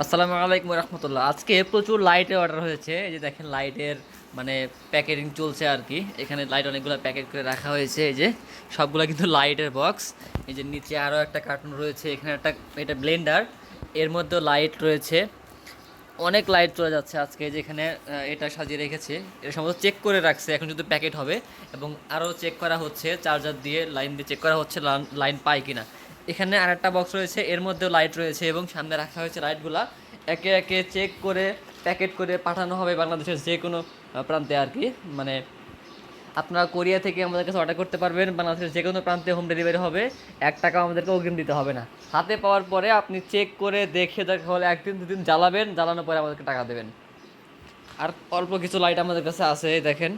আসসালামু আলাইকুম রহমতুল্লাহ। আজকে প্রচুর লাইটের অর্ডার হয়েছে। এই যে দেখেন লাইটের মানে প্যাকেটিং চলছে আর কি। এখানে লাইট অনেকগুলো প্যাকেট করে রাখা হয়েছে। এই যে সবগুলো কিন্তু লাইটের বক্স এই যে নিচে আরও একটা কার্টুন রয়েছে। এখানে একটা, এটা ব্লেন্ডার এর মধ্যেও লাইট রয়েছে। অনেক লাইট চলে যাচ্ছে আজকে। যেখানে এটা সাজিয়ে রেখেছে। এটা সম্ভবত চেক করে রাখছে। এখন শুধু প্যাকেট হবে। এবং আরও চেক করা হচ্ছে। চার্জার দিয়ে লাইন দিয়ে চেক করা হচ্ছে লাইন পায় কিনা। এখানে আরেকটা বক্স রয়েছে, এর মধ্যেও লাইট রয়েছে এবং সামনে রাখা হয়েছে লাইটগুলা একে একে চেক করে প্যাকেট করে পাঠানো হবে বাংলাদেশের যে কোনো প্রান্তে আর কি। মানে আপনারা কোরিয়া থেকে আমাদের কাছে অর্ডার করতে পারবেন, বাংলাদেশের যে কোনো প্রান্তে হোম ডেলিভারি হবে। এক টাকা আমাদেরকে অগ্রিম দিতে হবে না। হাতে পাওয়ার পরে আপনি চেক করে দেখে দেখা হলে একদিন, দুদিন জ্বালাবেন, জ্বালানোর পরে আমাদেরকে টাকা দেবেন। আর অল্প কিছু লাইট আমাদের কাছে আছে দেখেন।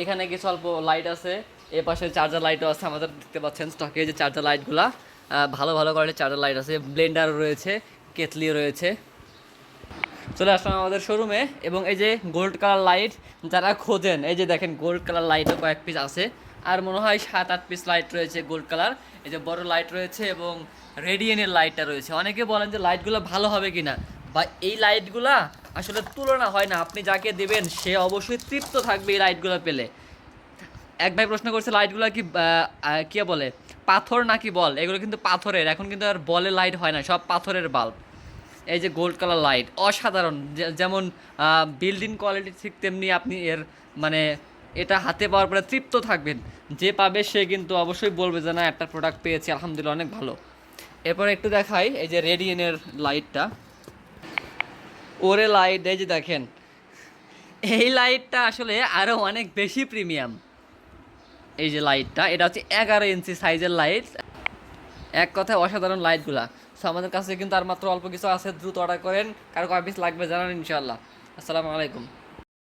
এখানে কিছু অল্প লাইট আছে। এ পাশে চার্জার লাইটও আছে, আমাদের দেখতে পাচ্ছেন স্টকে যে চার্জার লাইটগুলা ভালো ভালো কোয়ালিটির চার্জার লাইট আছে ব্লেন্ডার রয়েছে কেতলি রয়েছে। চলে আসলাম আমাদের শোরুমে এবং এই যে গোল্ড কালার লাইট যারা খোঁজেন, এই যে দেখেন গোল্ড কালার লাইটও কয়েক পিস আছে, আর মনে হয় সাত, আট পিস লাইট রয়েছে গোল্ড কালার এই যে বড় লাইট রয়েছে এবং রেডিয়েনের লাইটটা রয়েছে। অনেকে বলেন যে লাইটগুলো ভালো হবে কি না বা এই লাইটগুলা আসলে তুলনা হয় না। আপনি যাকে দেবেন, সে অবশ্যই তৃপ্ত থাকবে এই লাইটগুলো পেলে। এক ভাই প্রশ্ন করছে লাইটগুলো কি কি বলে? পাথর নাকি বল? এগুলো কিন্তু পাথরের, এখন কিন্তু আর বলে লাইট হয় না, সব পাথরের বাল্ব এই যে গোল্ড কালার লাইট অসাধারণ। যেমন বিল্ডিং কোয়ালিটি ঠিক তেমনি আপনি এর মানে এটা হাতে পাওয়ার পরে তৃপ্ত থাকবেন। যে পাবে সে কিন্তু অবশ্যই বলবে যে, না, একটা প্রোডাক্ট পেয়েছি, আলহামদুলিল্লাহ, অনেক ভালো। এরপর একটু দেখাই, এই যে রেডিয়েনের লাইটটা ওরে লাইট এই যে দেখেন, এই লাইটটা আসলে আরও অনেক বেশি প্রিমিয়াম এই যে লাইটটা এটা হচ্ছে এগারো ইঞ্চি সাইজের লাইট এক কথায় অসাধারণ লাইটগুলা সো আমাদের কাছে কিন্তু আর মাত্র অল্প কিছু আছে, দ্রুত অর্ডার করেন। কারও কয় পিস লাগবে জানান ইনশাল্লাহ আসসালামু আলাইকুম।